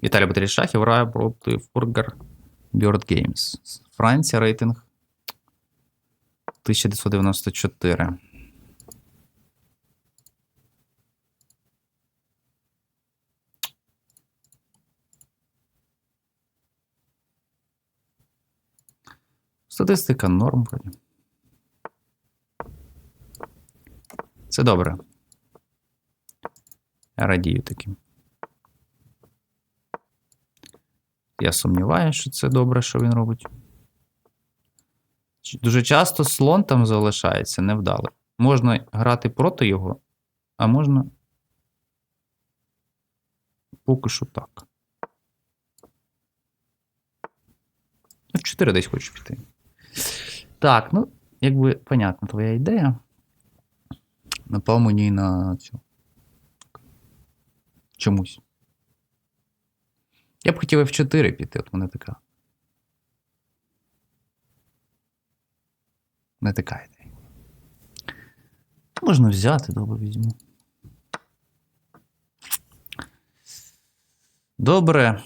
Італія батарей шахів грає проти Фургер Bird Games. Франція рейтинг 1994. Статистика норм. вроді. Це добре. Я радію таким. Я сумніваюся, що це добре, що він робить. Дуже часто слон там залишається невдалий. Можна грати проти його, а можна. Поки що так. Ну, 4 десь хочу піти. Так, ну, якби понятна твоя ідея. Напав мені на цю. Чомусь. Я б хотів F4 піти, от мене така. Не така ідея. Можна взяти, добре візьму. Добре.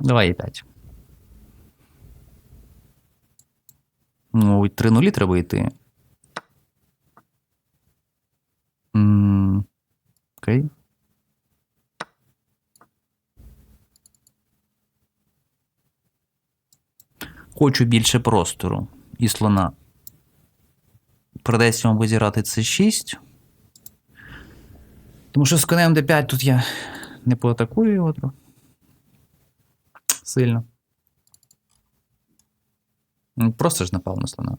Давай і 5. Ну, 3 нулі треба йти. Окей. Хочу більше простору і слона. Придеться вам зіграти c 6 Тому що з конем d5 тут я не поатакую його. Сильно. Ну, Просто ж напав на слона.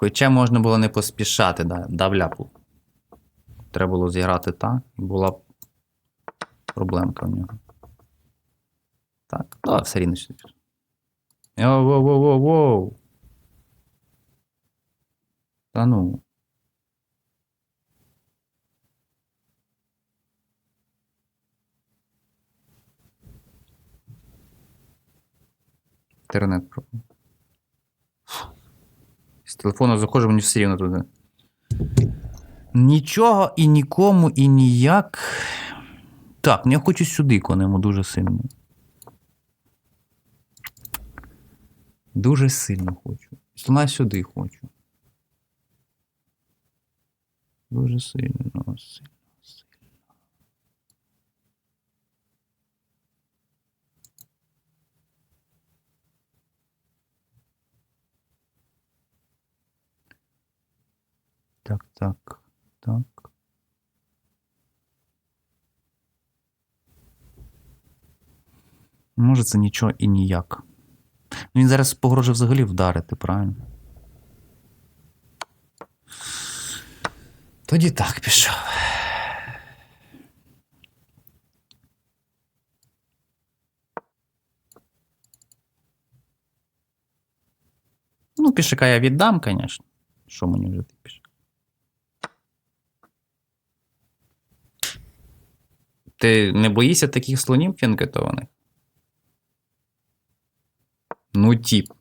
Хоча можна було не поспішати, да, дав ляпу. Треба було зіграти так, і була б проблемка в нього. Так, ну, а все рівно сюди. Воу, воу, воу, воу. Та ну. Інтернет пропав. Телефону заходжу, мені все рівно туди. Нічого і нікому, і ніяк. Так, ну я хочу сюди конему дуже сильно. Дуже сильно хочу. Слона сюди хочу. Дуже сильно, сильно. Так, так, так. Може, це нічого і ніяк. Ну, він зараз погрожує взагалі вдарити, правильно? Тоді так пішов. Ну, пішака я віддам, звісно. Що мені вже ти пішак? Ти не боїшся таких слонів кінкетованих? Ну, тип.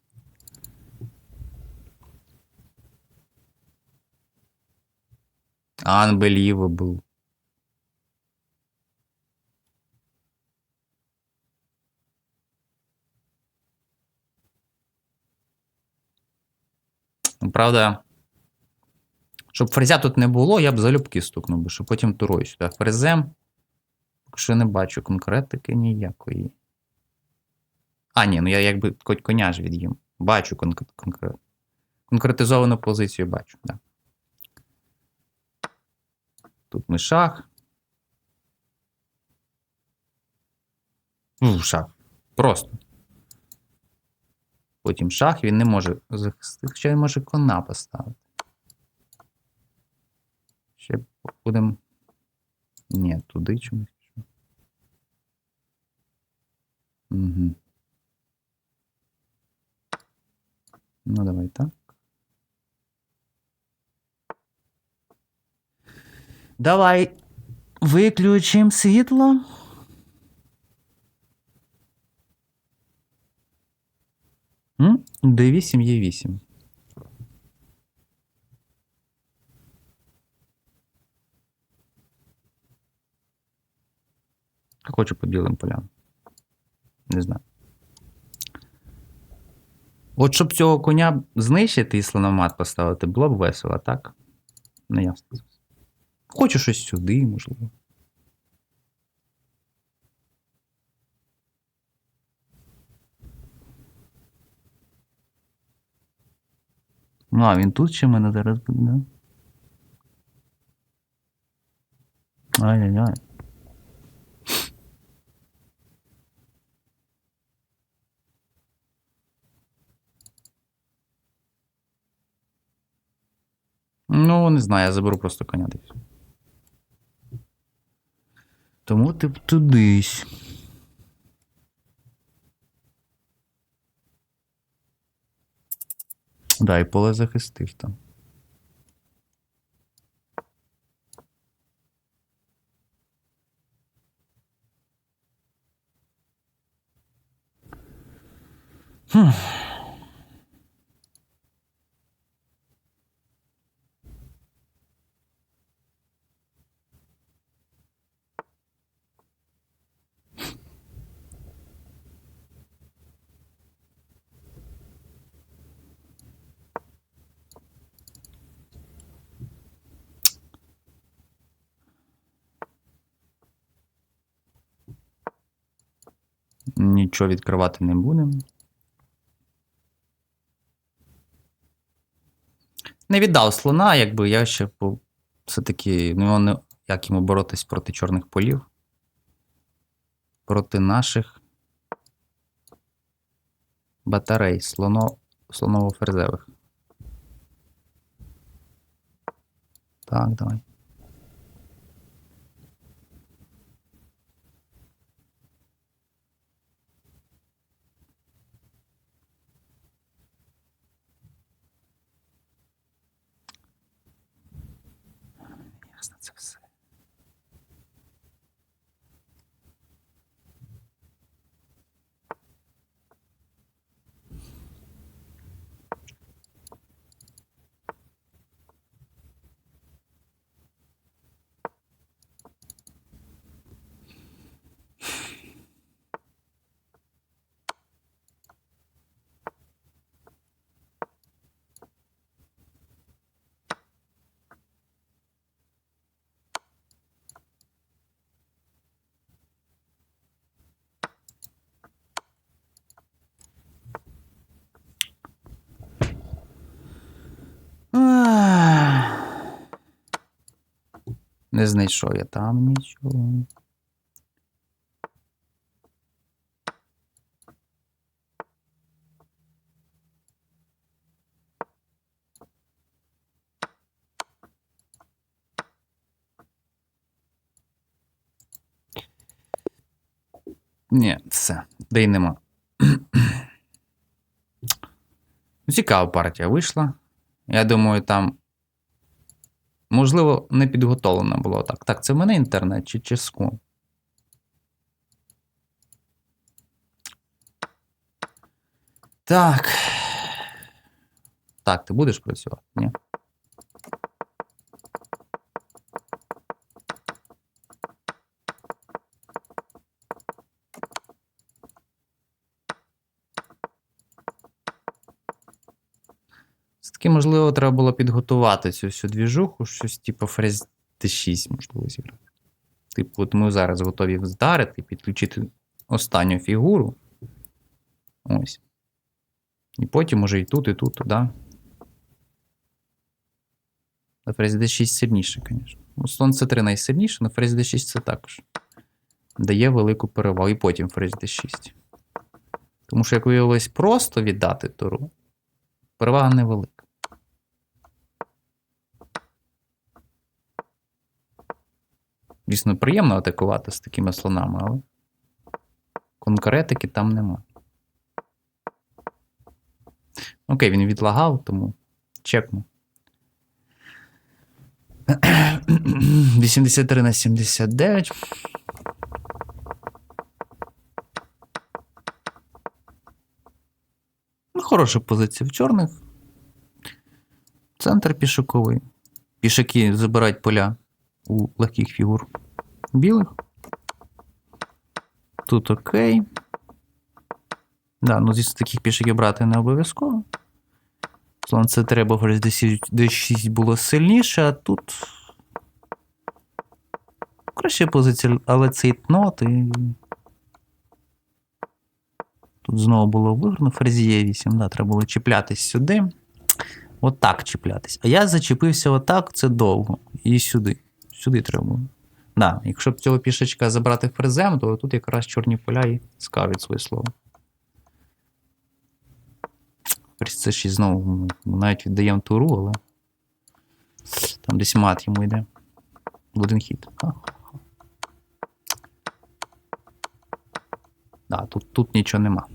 Unbelievable. Ну, Правда, щоб фрезя тут не було, я б залюбки стукнув би, щоб потім турою сюди. Фрезем. Поки що не бачу конкретики ніякої. А, ні, ну я якби коня ж від'їм. Бачу конкрет, конкрет, конкретизовану позицію бачу, так. Да. Тут ми шах. Ну, шах. Просто. Потім шах, він не може захистити, хоча він може кона поставити. Ще будемо. Ні, туди чомусь. Угу. Ну, давай так. Давай виключимо світло. М? D8 є 8. Хочу по білим полям. Не знаю. От щоб цього коня знищити і слономат поставити, було б весело, так? Не ясно. Хочу щось сюди, можливо. Ну, а він тут ще мене зараз буде, да? Ай-яй-яй. Ну, не знаю, я заберу просто коня десь. Тому ти б тудись. Да, і поле захистив там. Хм. Нічого відкривати не будемо. Не віддав слона, якби я ще все-таки ну, як йому боротись проти чорних полів. Проти наших батарей слоно, слоново-ферзевих. Так, давай. Ясно це все. Не знайшов я там нічого. Ні, все, де й нема. Ну, Цікава партія вийшла. Я думаю, там. Можливо, не підготовлено було так. Так, це в мене інтернет чи ческу? Так. Так, ти будеш працювати? Ні. Все-таки, можливо, треба було підготувати цю всю двіжуху, щось типу фрез Т6, можливо, зіграти. Типу, от ми зараз готові вдарити, підключити останню фігуру. Ось. І потім може і тут, і тут, туди. На фрезі D6 сильніше, звісно. Ну, слон C3 найсильніше, але фрезі D6 це також. Дає велику перевагу. І потім фрезі D6. Тому що, як виявилось, просто віддати туру, перевага невелика. Дійсно, приємно атакувати з такими слонами, але конкретики там нема. Окей, він відлагав, тому чекну. 83 на 79. Ну, хороша позиція в чорних. Центр пішоковий. Пішаки забирають поля у легких фігур білих. Тут окей. Да, ну звісно, таких пішаків брати не обов'язково. Це треба, говорить, D6 було сильніше, а тут. Краща позиція, але цей нот і. Тут знову було виграно. Ферзіє 8, да, треба було чіплятись сюди. Отак чіплятись. А я зачепився отак, це довго. І сюди. Сюди треба було. Да, якщо б цього пішечка забрати ферзем, то тут якраз чорні поля і скажуть своє слово. Це ще знову ми навіть віддаємо туру, але там десь мат йому йде. Один хід. Да, тут, тут нічого нема.